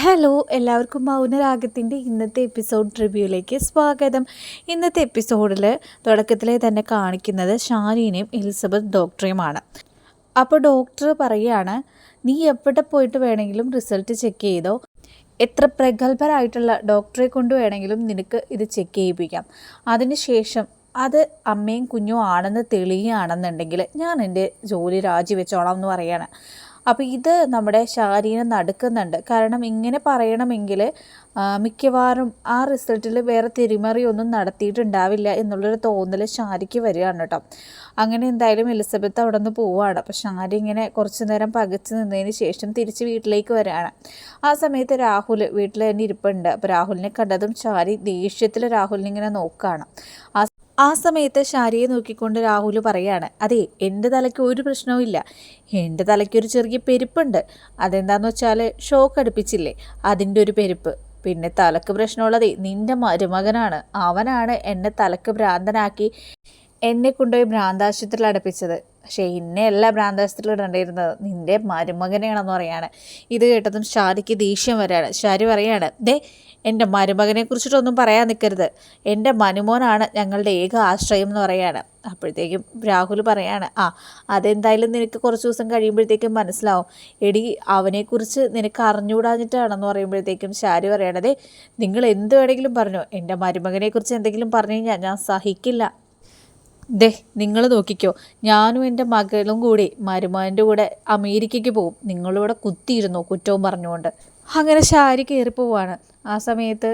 Hello എല്ലാവർക്കും മൗനരാഗത്തിന്റെ ഇന്നത്തെ episode റിവ്യൂയിലേക്ക് സ്വാഗതം. ഇന്നത്തെ എപ്പിസോഡിൽ തുടക്കത്തിലെ തന്നെ കാണിക്കുന്നത് ഷാനീനെയും എലിസബത്ത് ഡോക്ടറെയുമാണ്. അപ്പോൾ ഡോക്ടർ പറയുകയാണ് നീ എവിടെ പോയിട്ട് വേണമെങ്കിലും റിസൾട്ട് ചെക്ക് ചെയ്തോ? എത്ര പ്രഗത്ഭരായിട്ടുള്ള ഡോക്ടറെ കൊണ്ട് വേണമെങ്കിലും നിനക്ക് ഇത് ചെക്ക് ചെയ്യിപ്പിക്കാം. അതിനുശേഷം അത് അമ്മയും കുഞ്ഞും ആണെന്ന് തെളിയുകയാണെന്നുണ്ടെങ്കിൽ ഞാൻ എന്റെ ജോലി രാജിവെച്ചോളാം എന്ന് പറയാണ്. അപ്പോൾ ഇത് നമ്മുടെ ശാരീരം നടക്കുന്നുണ്ട്. കാരണം ഇങ്ങനെ പറയണമെങ്കിൽ മിക്കവാറും ആ റിസൾട്ടിൽ വേറെ തിരിമറിയൊന്നും നടത്തിയിട്ടുണ്ടാവില്ല എന്നുള്ളൊരു തോന്നൽ ഷാരിക്ക് വരികയാണ് കേട്ടോ. അങ്ങനെ എന്തായാലും എലിസബത്ത് അവിടെ നിന്ന് പോവുകയാണ് അപ്പോൾ ഷാരി ഇങ്ങനെ കുറച്ച് നേരം പകച്ചു നിന്നതിന് ശേഷം തിരിച്ച് വീട്ടിലേക്ക് വരികയാണ്. ആ സമയത്ത് രാഹുൽ വീട്ടിൽ തന്നെ ഇരിപ്പുണ്ട്. അപ്പോൾ രാഹുലിനെ കണ്ടതും ഷാരി ദേഷ്യത്തിൽ രാഹുലിനെ ഇങ്ങനെ നോക്കുകയാണ് ആ ആ സമയത്ത് ശാരിയെ നോക്കിക്കൊണ്ട് രാഹുൽ പറയാണ് അതെ എന്റെ തലയ്ക്ക് ഒരു പ്രശ്നവും ഇല്ല. എന്റെ തലയ്ക്ക് ഒരു ചെറിയ പെരുപ്പുണ്ട്. അതെന്താന്ന് വെച്ചാൽ ഷോക്ക് അടുപ്പിച്ചില്ലേ? അതിന്റെ ഒരു പെരുപ്പ്. പിന്നെ തലക്ക് പ്രശ്നമുള്ളതേ നിന്റെ മരുമകനാണ്. അവനാണ് എന്നെ തലക്ക് ഭ്രാന്തനാക്കി എന്നെ കൊണ്ടുപോയി ഭ്രാന്താശുപത്രിയിൽ അടുപ്പിച്ചത്. പക്ഷേ എന്നെയല്ല ഭ്രാന്താശുപത്രിയിൽ ഇടേണ്ടിയിരുന്നത് നിന്റെ മരുമകനെയാണെന്ന് പറയാണ്. ഇത് കേട്ടതും ഷാരിക്ക് ദേഷ്യം വരാണ്. ഷാരി പറയാണ് ദേ എന്റെ മരുമകനെ കുറിച്ചിട്ടൊന്നും പറയാൻ നിൽക്കരുത് എന്റെ മനുമോനാണ് ഞങ്ങളുടെ ഏക ആശ്രയം എന്ന് പറയാണ്. അപ്പോഴത്തേക്കും രാഹുൽ പറയാണ് ആ അതെന്തായാലും നിനക്ക് കുറച്ച് ദിവസം കഴിയുമ്പോഴത്തേക്കും മനസ്സിലാവും. എടി അവനെക്കുറിച്ച് നിനക്ക് അറിഞ്ഞുകൂടാഞ്ഞിട്ടാണെന്ന് പറയുമ്പോഴത്തേക്കും ഷാരി പറയണതേ നിങ്ങൾ എന്ത് വേണമെങ്കിലും പറഞ്ഞോ. എന്റെ മരുമകനെക്കുറിച്ച് എന്തെങ്കിലും പറഞ്ഞു കഴിഞ്ഞാൽ ഞാൻ സഹിക്കില്ല. ദേ നിങ്ങൾ നോക്കിക്കോ. ഞാനും എന്റെ മകളും കൂടി മരുമാന്റെ കൂടെ അമേരിക്കയ്ക്ക് പോകും. നിങ്ങളിവിടെ കുത്തിയിരുന്നോ? കുറ്റവും പറഞ്ഞുകൊണ്ട്. അങ്ങനെ ഷാരി കയറി പോവാണ്. ആ സമയത്ത്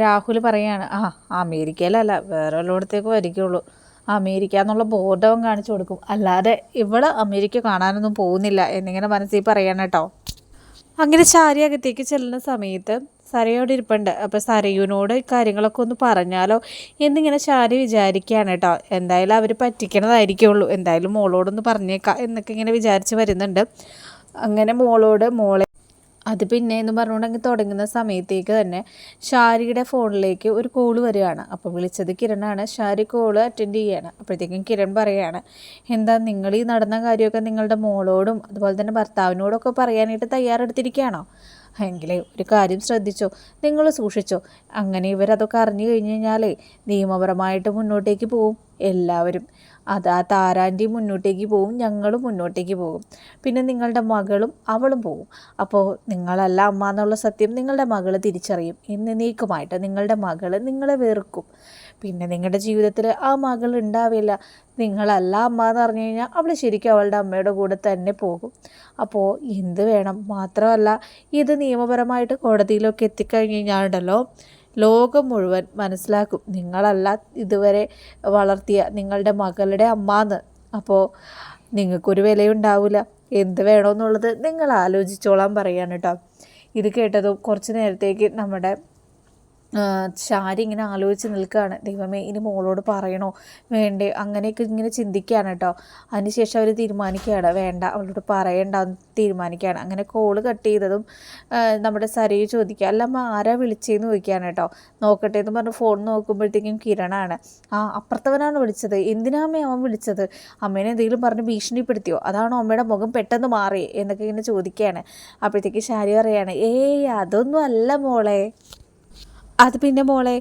രാഹുൽ പറയാണ് ആ അമേരിക്കയിലല്ല വേറെ ഉള്ളിടത്തേക്ക് വരികയുള്ളൂ. അമേരിക്ക എന്നുള്ള ബോർഡവും കാണിച്ചു കൊടുക്കും. അല്ലാതെ ഇവൾ അമേരിക്ക കാണാനൊന്നും പോകുന്നില്ല. എന്നിങ്ങനെ മനസ്സിൽ പറയണം കേട്ടോ. അങ്ങനെ ശാരി അകത്തേക്ക് ചെല്ലുന്ന സമയത്ത് സരയോട് ഇരിപ്പുണ്ട്. അപ്പോൾ സരയുനോട് കാര്യങ്ങളൊക്കെ ഒന്ന് പറഞ്ഞാലോ എന്നിങ്ങനെ ശാരി വിചാരിക്കുകയാണ് കേട്ടോ. എന്തായാലും അവർ പറ്റിക്കണതായിരിക്കുള്ളൂ. എന്തായാലും മോളോടൊന്ന് പറഞ്ഞേക്കാം എന്നൊക്കെ ഇങ്ങനെ വിചാരിച്ച് വരുന്നുണ്ട്. അങ്ങനെ മോളോട് മോളെ അത് പിന്നെ എന്ന് പറഞ്ഞുകൊണ്ടെങ്കിൽ തുടങ്ങുന്ന സമയത്തേക്ക് തന്നെ ഷാരിയുടെ ഫോണിലേക്ക് ഒരു കോൾ വരികയാണ്. അപ്പോൾ വിളിച്ചത് കിരണാണ്. ഷാരി കോൾ അറ്റൻഡ് ചെയ്യുകയാണ് അപ്പോഴത്തേക്കും കിരൺ പറയുകയാണ് എന്താ നിങ്ങൾ ഈ നടന്ന കാര്യമൊക്കെ നിങ്ങളുടെ മോളോടും അതുപോലെ തന്നെ ഭർത്താവിനോടൊക്കെ പറയാനായിട്ട് തയ്യാറെടുത്തിരിക്കുകയാണോ? എങ്കിലേ ഒരു കാര്യം ശ്രദ്ധിച്ചോ നിങ്ങൾ സൂക്ഷിച്ചോ. അങ്ങനെ ഇവരതൊക്കെ അറിഞ്ഞു കഴിഞ്ഞു കഴിഞ്ഞാലേ നിയമപരമായിട്ട് മുന്നോട്ടേക്ക് പോവും എല്ലാവരും. അത് ആ താരാന്റെ മുന്നോട്ടേക്ക് പോവും ഞങ്ങളും മുന്നോട്ടേക്ക് പോകും. പിന്നെ നിങ്ങളുടെ മകളും അവളും പോകും അപ്പോൾ നിങ്ങളല്ല അമ്മ എന്നുള്ള സത്യം നിങ്ങളുടെ മകൾ തിരിച്ചറിയും. എന്നേക്കുമായിട്ട് നിങ്ങളുടെ മകൾ നിങ്ങളെ വെറുക്കും. പിന്നെ നിങ്ങളുടെ ജീവിതത്തിൽ ആ മകൾ ഉണ്ടാവില്ല നിങ്ങളല്ല അമ്മ എന്ന് പറഞ്ഞു കഴിഞ്ഞാൽ അവൾ ശരിക്കും അവളുടെ അമ്മയുടെ കൂടെ തന്നെ പോകും. അപ്പോൾ എന്ത് വേണം? മാത്രമല്ല ഇത് നിയമപരമായിട്ട് കോടതിയിലൊക്കെ എത്തിക്കഴിഞ്ഞ് കഴിഞ്ഞാലുണ്ടല്ലോ ലോകം മുഴുവൻ മനസ്സിലാക്കും നിങ്ങളല്ല ഇതുവരെ വളർത്തിയ നിങ്ങളുടെ മകളുടെ അമ്മാന്ന്. അപ്പോൾ നിങ്ങൾക്കൊരു വിലയുണ്ടാവില്ല എന്ത് വേണമെന്നുള്ളത് നിങ്ങൾ ആലോചിച്ചോളാൻ പറയാണ് കേട്ടോ ഇത് കേട്ടതും കുറച്ച് നേരത്തേക്ക് നമ്മുടെ ഷാരി ഇങ്ങനെ ആലോചിച്ച് നിൽക്കുകയാണ്. ദൈവമേ ഇനി മോളോട് പറയണോ? വേണ്ടേ. അങ്ങനെയൊക്കെ ഇങ്ങനെ ചിന്തിക്കുകയാണ് കേട്ടോ. അതിനുശേഷം അവർ തീരുമാനിക്കുകയാണ്. വേണ്ട അവളോട് പറയണ്ട തീരുമാനിക്കുകയാണ്. അങ്ങനെ കോൾ കട്ട് ചെയ്തതും നമ്മുടെ സരയു ചോദിക്കുക അല്ല അമ്മ ആരാ വിളിച്ചതെന്ന് ചോദിക്കുകയാണ് കേട്ടോ. നോക്കട്ടെ എന്ന് പറഞ്ഞ് ഫോൺ നോക്കുമ്പോഴത്തേക്കും കിരണാണ്. ആ അപ്പുറത്തവനാണ് വിളിച്ചത്. എന്തിനാ അമ്മ അവൻ വിളിച്ചത്? അമ്മേനെ എന്തെങ്കിലും പറഞ്ഞ് ഭീഷണിപ്പെടുത്തിയോ? അതാണോ അമ്മയുടെ മുഖം പെട്ടെന്ന് മാറി? എന്നൊക്കെ ഇങ്ങനെ ചോദിക്കുകയാണ്. അപ്പോഴത്തേക്ക് ശാരി പറയാണ് ഏയ് അതൊന്നും അല്ല മോളെ. അത് പിന്നെ മോളെ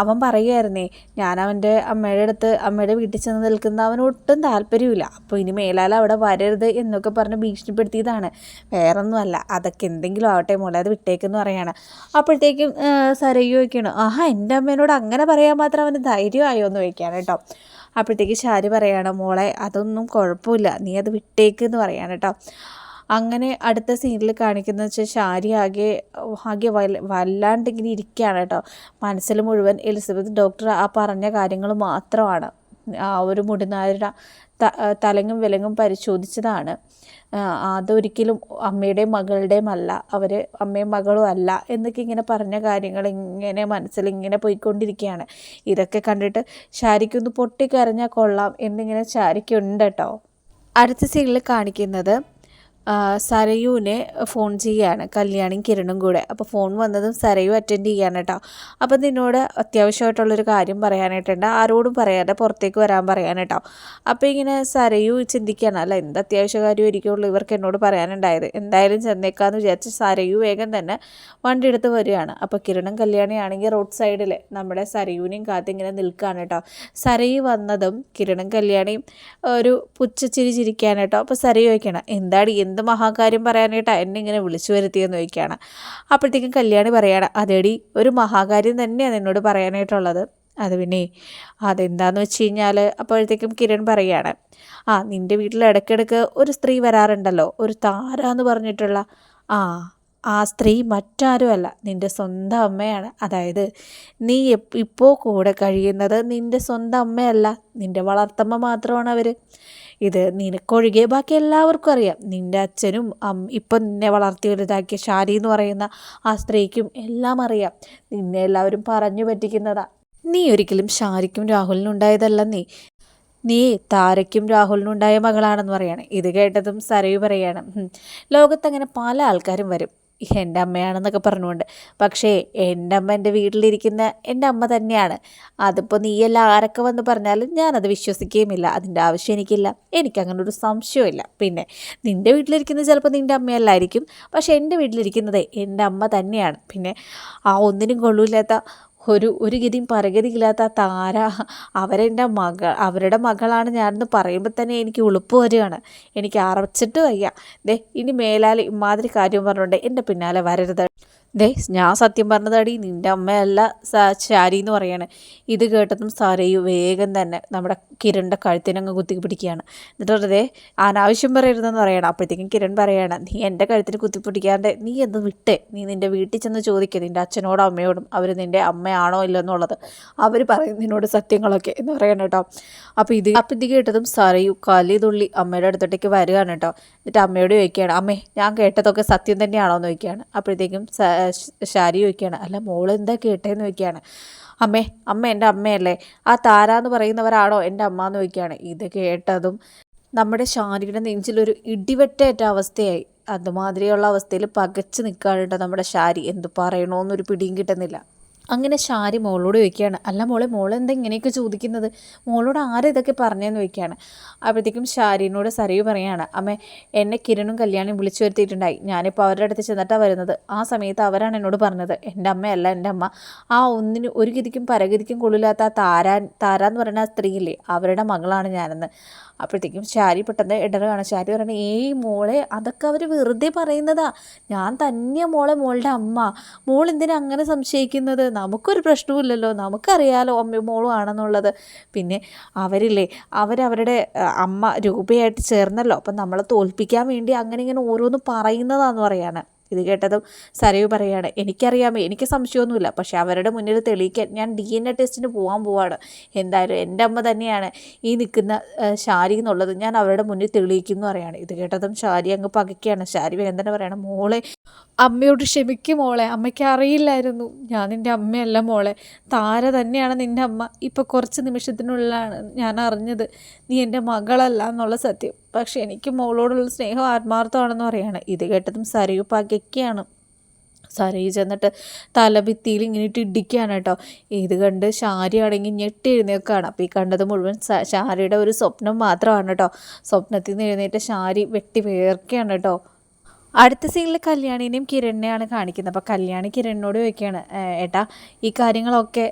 അവൻ പറയുമായിരുന്നേ ഞാൻ അവന്റെ അമ്മയുടെ അടുത്ത് അമ്മയുടെ വീട്ടിൽ ചെന്ന് നിൽക്കുന്ന അവന് ഒട്ടും താല്പര്യമില്ല അപ്പോൾ ഇനി മേലാൽ അവിടെ വരരുത് എന്നൊക്കെ പറഞ്ഞ് ഭീഷണിപ്പെടുത്തിയതാണ്. വേറൊന്നുമല്ല അതൊക്കെ എന്തെങ്കിലും ആവട്ടെ മോളെ അത് വിട്ടേക്കെന്ന് പറയാണ്. അപ്പോഴത്തേക്കും സരയു ചോദിക്കണം ആഹാ എന്റെ അമ്മേനോട് അങ്ങനെ പറയാൻ മാത്രം അവന് ധൈര്യമായോ? എന്ന് ചോദിക്കുകയാണ് കേട്ടോ. അപ്പോഴത്തേക്ക് ഷാരി പറയാണ് മോളെ അതൊന്നും കുഴപ്പമില്ല നീ അത് വിട്ടേക്ക് എന്ന് പറയാണ് കേട്ടോ. അങ്ങനെ അടുത്ത സീനിൽ കാണിക്കുന്ന വെച്ചാൽ ഷാരി ആകെ ആകെ വല്ല വല്ലാണ്ട് ഇങ്ങനെ ഇരിക്കുകയാണ് കേട്ടോ. മനസ്സിൽ മുഴുവൻ എലിസബത്ത് ഡോക്ടർ ആ പറഞ്ഞ കാര്യങ്ങൾ മാത്രമാണ്. ആ ഒരു മുടിനാരുടെ തലങ്ങും വിലങ്ങും പരിശോധിച്ചതാണ്. അതൊരിക്കലും അമ്മയുടെയും മകളുടെയും അല്ല അവർ അമ്മയും മകളും അല്ല എന്നൊക്കെ ഇങ്ങനെ പറഞ്ഞ കാര്യങ്ങൾ ഇങ്ങനെ മനസ്സിൽ ഇങ്ങനെ പോയിക്കൊണ്ടിരിക്കുകയാണ്. ഇതൊക്കെ കണ്ടിട്ട് ശാരിക്കൊന്ന് പൊട്ടിക്കരഞ്ഞാൽ കൊള്ളാം എന്നിങ്ങനെ ശാരിക്കുണ്ട് കേട്ടോ. അടുത്ത സീനിൽ കാണിക്കുന്നത് സരയുവിനെ ഫോൺ ചെയ്യുകയാണ് കല്യാണിയും കിരണും കൂടെ. അപ്പോൾ ഫോൺ വന്നതും സരയു അറ്റൻഡ് ചെയ്യാണ് കേട്ടോ അപ്പം നിന്നോട് അത്യാവശ്യമായിട്ടുള്ളൊരു കാര്യം പറയാനായിട്ടുണ്ട്. ആരോടും പറയാതെ പുറത്തേക്ക് വരാൻ പറയാൻ കേട്ടോ അപ്പോൾ ഇങ്ങനെ സരയു ചിന്തിക്കുകയാണ് അല്ല എന്ത് അത്യാവശ്യ കാര്യമായിരിക്കുള്ളൂ ഇവർക്ക് എന്നോട് പറയാനുണ്ടായത്. എന്തായാലും ചെന്നേക്കാന്ന് വിചാരിച്ച് സരയു വേഗം തന്നെ വണ്ടി എടുത്ത് വരികയാണ്. അപ്പോൾ കിരണും കല്യാണിയാണെങ്കിൽ റോഡ് സൈഡിൽ നമ്മുടെ സരയുവിനെയും കാത്തിങ്ങനെ നിൽക്കുകയാണ് കേട്ടോ സരയു വന്നതും കിരണും കല്യാണിയും ഒരു പുച്ഛച്ചിരി കേട്ടോ അപ്പോൾ സരയു വയ്ക്കണം എന്താടി എന്ത് മഹാകാര്യം പറയാനായിട്ടാണ് എന്നെ ഇങ്ങനെ വിളിച്ചു വരുത്തിയെന്ന് ചോദിക്കുകയാണ്. അപ്പോഴത്തേക്കും കല്യാണി പറയാണ് അതേടി ഒരു മഹാകാര്യം തന്നെയാണ് എന്നോട് പറയാനായിട്ടുള്ളത്. അത് പിന്നെ അതെന്താന്ന് വെച്ച് കഴിഞ്ഞാൽ അപ്പോഴത്തേക്കും കിരൺ പറയുകയാണ് ആ നിന്റെ വീട്ടിൽ ഇടയ്ക്കിടയ്ക്ക് ഒരു സ്ത്രീ വരാറുണ്ടല്ലോ ഒരു താര എന്ന് പറഞ്ഞിട്ടുള്ള. ആ ആ സ്ത്രീ മറ്റാരുമല്ല നിന്റെ സ്വന്തം അമ്മയാണ്. അതായത് നീ ഇപ്പോൾ കൂടെ കഴിയുന്നത് നിന്റെ സ്വന്തം അമ്മയല്ല നിന്റെ വളർത്തമ്മ മാത്രമാണ് അവർ ഇത് നിനക്കൊഴികെ ബാക്കി എല്ലാവർക്കും അറിയാം. നിന്റെ അച്ഛനും ഇപ്പം നിന്നെ വളർത്തി വലുതാക്കിയ ഷാരി എന്ന് പറയുന്ന ആ സ്ത്രീക്കും എല്ലാം അറിയാം. നിന്നെ എല്ലാവരും പറഞ്ഞു പറ്റിക്കുന്നതാ. നീ ഒരിക്കലും ഷാരിക്കും രാഹുലിനും ഉണ്ടായതല്ല നീ. നീ താരയ്ക്കും രാഹുലിനും ഉണ്ടായ മകളാണെന്ന് പറയാണ്. ഇത് കേട്ടതും സരയു പറയാണ്. ലോകത്തങ്ങനെ പല ആൾക്കാരും വരും. എന്റെ അമ്മയാണെന്നൊക്കെ പറഞ്ഞുകൊണ്ട്. പക്ഷേ എന്റെ അമ്മ എന്റെ വീട്ടിലിരിക്കുന്ന എന്റെ അമ്മ തന്നെയാണ്. അതിപ്പോൾ നീയെല്ലാം ആരൊക്കെ വന്ന് പറഞ്ഞാലും ഞാനത് വിശ്വസിക്കുകയുമില്ല. അതിന്റെ ആവശ്യം എനിക്കില്ല. എനിക്കങ്ങനെ ഒരു സംശയമില്ല പിന്നെ നിന്റെ വീട്ടിലിരിക്കുന്നത് ചിലപ്പോൾ നിന്റെ അമ്മയല്ലായിരിക്കും. പക്ഷേ എന്റെ വീട്ടിലിരിക്കുന്നത് എന്റെ അമ്മ തന്നെയാണ്. പിന്നെ ആ ഒന്നിനും കൊള്ളൂല്ലാത്ത ഒരു ഒരു ഗതിയും പരഗതിയില്ലാത്ത താര അവരെന്റെ മകൾ അവരുടെ മകളാണ് ഞാനെന്ന് പറയുമ്പോൾ തന്നെ എനിക്ക് ഉളുപ്പ് വരികയാണ്. എനിക്ക് അറച്ചിട്ട് വയ്യ. ദേ ഇനി മേലാൽ ഇമാതിരി കാര്യം പറഞ്ഞുകൊണ്ട് എന്റെ പിന്നാലെ വരരുത്. ദേ ഞാൻ സത്യം പറഞ്ഞതാടി നിന്റെ അമ്മയല്ല ശാരി എന്ന് പറയാണ്. ഇത് കേട്ടതും സാരയു വേഗം തന്നെ നമ്മുടെ കിരണിന്റെ കഴുത്തിനങ്ങ് കുത്തി പിടിക്കുകയാണ്. എന്നിട്ട് വെറുതെ അനാവശ്യം പറയരുതെന്ന് പറയണം. അപ്പോഴത്തേക്കും കിരൺ പറയാണ് നീ എന്റെ കഴുത്തിന് കുത്തി പിടിക്കാണ്ട് നീ എന്ത് വിട്ടേ നീ നിന്റെ വീട്ടിൽ ചെന്ന് ചോദിക്കുക നിന്റെ അച്ഛനോടും അമ്മയോടും അവർ നിന്റെ അമ്മയാണോ ഇല്ലെന്നുള്ളത് അവർ പറയും നിന്നോട് സത്യങ്ങളൊക്കെ എന്ന് പറയണം കേട്ടോ. അപ്പോൾ ഇത് അപ്പം ഇത് കേട്ടതും സാരയു കലി തുള്ളി അമ്മയുടെ അടുത്തോട്ടേക്ക് വരികയാണ് കേട്ടോ. എന്നിട്ട് അമ്മയോട് ചോദിക്കുകയാണ് അമ്മേ ഞാൻ കേട്ടതൊക്കെ സത്യം തന്നെയാണോ? എന്ന് ചോദിക്കുകയാണ്. അപ്പോഴത്തേക്കും ശാരി ചോദിക്കുകയാണ്. അല്ല മോൾ എന്താ കേട്ടേന്ന് ചോദിക്കുകയാണ്. അമ്മേ അമ്മ എന്റെ അമ്മയല്ലേ? ആ താര എന്ന് പറയുന്നവരാണോ എന്റെ അമ്മ എന്ന് ചോദിക്കുകയാണ്. ഇത് കേട്ടതും നമ്മുടെ ശാരിയുടെ നെഞ്ചിലൊരു ഇടിവെട്ടേറ്റ അവസ്ഥയായി. അതുമാതിരിയുള്ള അവസ്ഥയിൽ പകച്ചു നിൽക്കാറുണ്ട് നമ്മുടെ ശാരി. എന്ത് പറയണമെന്നൊരു പിടിയും കിട്ടുന്നില്ല. അങ്ങനെ ഷാരി മോളോട് ചോദിക്കുകയാണ് അല്ല മോളെ മോൾ എന്താ ഇങ്ങനെയൊക്കെ ചോദിക്കുന്നത്? മോളോട് ആരും ഇതൊക്കെ പറഞ്ഞതെന്ന് ചോദിക്കുകയാണ്. അപ്പോഴത്തേക്കും ഷാരിനോട് സരയു പറയാണ് അമ്മ എന്നെ കിരണും കല്യാണിയും വിളിച്ചു വരുത്തിയിട്ടുണ്ടായി. ഞാനിപ്പോൾ അവരുടെ അടുത്ത് ചെന്നിട്ടാണ് വരുന്നത്. ആ സമയത്ത് അവരാണ് എന്നോട് പറഞ്ഞത്. എന്റെ അമ്മയല്ല എന്റെ അമ്മ. ആ ഒന്നിന് ഒരു ഗതിക്കും പരഗതിക്കും കൊള്ളില്ലാത്ത ആ താരാൻ താരാന്ന് പറയുന്ന ആ സ്ത്രീയില്ലേ അവരുടെ മകളാണ് ഞാനെന്ന്. അപ്പോഴത്തേക്കും ശാരി പെട്ടെന്ന് ഇടറുകയാണ്. ശാരി പറയുന്നത് ഏയ് മോളെ അതൊക്കെ അവർ വെറുതെ പറയുന്നതാ. ഞാൻ തന്നെയാണ് മോളെ മോളുടെ അമ്മ. മോൾ എന്തിനാ അങ്ങനെ സംശയിക്കുന്നത്? നമുക്കൊരു പ്രശ്നവുമില്ലല്ലോ. നമുക്കറിയാലോ അമ്മയും മോളും ആണെന്നുള്ളത്. പിന്നെ അവരില്ലേ അവരവരുടെ അമ്മ രൂപയായിട്ട് ചേർന്നല്ലോ. അപ്പം നമ്മളെ തോൽപ്പിക്കാൻ വേണ്ടി അങ്ങനെ ഇങ്ങനെ ഓരോന്ന് പറയുന്നതാന്ന് പറയാണ്. ഇത് കേട്ടതും സരയു പറയാണ് എനിക്കറിയാമേ എനിക്ക് സംശയമൊന്നുമില്ല. പക്ഷേ അവരുടെ മുന്നിൽ തെളിയിക്കാൻ ഞാൻ ഡി എൻ എ ടെസ്റ്റിന് പോകാൻ പോവാണ്. എന്തായാലും എന്റെ അമ്മ തന്നെയാണ് ഈ നിൽക്കുന്ന ശാരി എന്നുള്ളത് ഞാൻ അവരുടെ മുന്നിൽ തെളിയിക്കുന്നു പറയാണ്. ഇത് കേട്ടതും ശാരി അങ്ങ് പകയ്ക്കുകയാണ് വേഗം തന്നെ പറയണം മോളെ അമ്മയോട് ക്ഷമിക്കും മോളെ. അമ്മയ്ക്ക് അറിയില്ലായിരുന്നു ഞാൻ നിന്റെ അമ്മയല്ല മോളെ. താര തന്നെയാണ് നിന്റെ അമ്മ. ഇപ്പോൾ കുറച്ച് നിമിഷത്തിനുള്ളിലാണ് ഞാൻ അറിഞ്ഞത് നീ എന്റെ മകളല്ല എന്നുള്ള സത്യം. പക്ഷേ എനിക്ക് മോളോടുള്ള സ്നേഹം ആത്മാർത്ഥമാണെന്ന് പറയാണ്. ഇത് കേട്ടതും സരയു പകയ്ക്കാണ് സരയു ചെന്നിട്ട് തലഭിത്തിയിൽ ഇങ്ങനെ ഇടിക്കുകയാണ് കേട്ടോ. ഇത് കണ്ട് ഷാരി ആണെങ്കിൽ ഞെട്ടി എഴുന്നേൽക്കുകയാണ്. അപ്പോൾ ഈ കണ്ടത് മുഴുവൻ ഷാരിയുടെ ഒരു സ്വപ്നം മാത്രമാണ് കേട്ടോ. സ്വപ്നത്തിൽ നിന്ന് എഴുന്നേറ്റ് ഷാരി വെട്ടി വേർക്കുകയാണ് കേട്ടോ. അടുത്ത സീനിൽ കല്യാണിനെയും കിരണിനെയാണ് കാണിക്കുന്നത്. അപ്പോൾ കല്യാണി കിരണിനോട് ചോദിക്കുകയാണ് ഏട്ടാ ഈ കാര്യങ്ങളൊക്കെ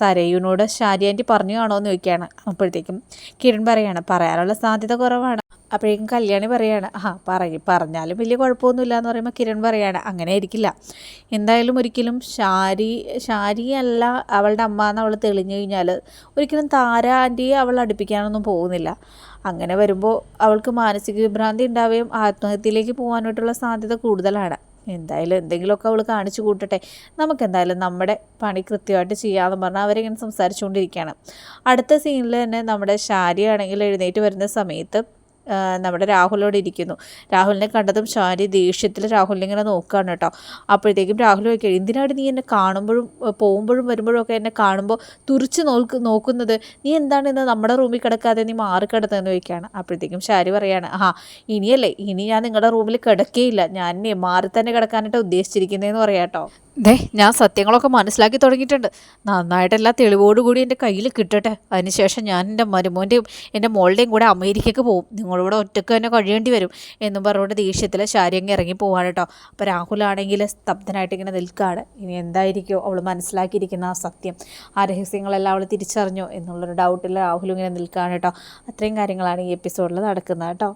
സരയുനോട് ഷാരി ആന്റി പറഞ്ഞു കാണോ എന്ന് ചോദിക്കുകയാണ് അപ്പോഴത്തേക്കും കിരൺ പറയാണ് പറയാനുള്ള സാധ്യത കുറവാണ്. അപ്പോഴേക്കും കല്യാണി പറയാണ് ആ പറയും പറഞ്ഞാലും വലിയ കുഴപ്പമൊന്നുമില്ല എന്ന് പറയുമ്പോൾ കിരൺ പറയാണ് അങ്ങനെ ആയിരിക്കില്ല. എന്തായാലും ഒരിക്കലും ഷാരി ഷാരി അല്ല അവളുടെ അമ്മ എന്ന് അവൾ തെളിഞ്ഞു കഴിഞ്ഞാൽ ഒരിക്കലും താര അവൾ അടുപ്പിക്കാനൊന്നും പോകുന്നില്ല. അങ്ങനെ വരുമ്പോൾ അവൾക്ക് മാനസിക വിഭ്രാന്തി ഉണ്ടാവുകയും ആത്മഹത്യയിലേക്ക് പോകാനായിട്ടുള്ള സാധ്യത കൂടുതലാണ്. എന്തായാലും എന്തെങ്കിലുമൊക്കെ അവൾ കാണിച്ചു കൂട്ടട്ടെ. നമുക്ക് എന്തായാലും നമ്മുടെ പണി കൃത്യമായിട്ട് ചെയ്യാമെന്ന് പറഞ്ഞാൽ അവരിങ്ങനെ സംസാരിച്ചുകൊണ്ടിരിക്കുകയാണ്. അടുത്ത സീനിൽ തന്നെ നമ്മുടെ ശാരി ആണെങ്കിൽ എഴുന്നേറ്റ് വരുന്ന സമയത്ത് നമ്മുടെ രാഹുലോട് ഇരിക്കുന്നു. രാഹുലിനെ കണ്ടതും ശാരി ദേഷ്യത്തിൽ രാഹുലിനെ നോക്കുകയാണ് കേട്ടോ. അപ്പോഴത്തേക്കും രാഹുൽ ചോദിക്കുക എന്തിനാണ് നീ എന്നെ കാണുമ്പോഴും പോകുമ്പോഴും വരുമ്പോഴും ഒക്കെ എന്നെ കാണുമ്പോൾ തുറിച്ച് നോക്ക് നോക്കുന്നത്? നീ എന്താണ് ഇന്ന് നമ്മുടെ റൂമിൽ കിടക്കാതെ നീ മാറി കിടന്നതെന്ന് ചോദിക്കുകയാണ്. അപ്പോഴത്തേക്കും ശാരി പറയാണ് ആ ഇനിയല്ലേ ഇനി ഞാൻ നിങ്ങളുടെ റൂമിൽ കിടക്കേയില്ല. ഞാൻ മാറി തന്നെ കിടക്കാനായിട്ട് ഉദ്ദേശിച്ചിരിക്കുന്നതെന്ന് പറയാം കേട്ടോ. ദേ ഞാൻ സത്യങ്ങളൊക്കെ മനസ്സിലാക്കി തുടങ്ങിയിട്ടുണ്ട്. നന്നായിട്ട് എല്ലാ തെളിവോടുകൂടി എന്റെ കയ്യിൽ കിട്ടട്ടെ. അതിനുശേഷം ഞാൻ എന്റെ മരുമോന്റെയും എന്റെ മോളുടെയും കൂടെ അമേരിക്കയ്ക്ക് പോകും. നിങ്ങളിവിടെ ഒറ്റയ്ക്ക് തന്നെ കഴിയേണ്ടി വരും എന്നും പറഞ്ഞുകൊണ്ട് ദേഷ്യത്തിൽ ശാരിയങ്ങ് ഇറങ്ങി പോവാണ് കേട്ടോ. അപ്പോൾ രാഹുലാണെങ്കിൽ സ്തബ്ധനായിട്ട് ഇങ്ങനെ നിൽക്കുകയാണ് ഇനി എന്തായിരിക്കും അവൾ മനസ്സിലാക്കിയിരിക്കുന്ന ആ സത്യം? ആ രഹസ്യങ്ങളെല്ലാം അവൾ തിരിച്ചറിഞ്ഞോ എന്നുള്ളൊരു ഡൗട്ടിൽ രാഹുൽ ഇങ്ങനെ നിൽക്കുകയാണ് കേട്ടോ. അത്രയും കാര്യങ്ങളാണ് ഈ എപ്പിസോഡിൽ നടക്കുന്നത് കേട്ടോ.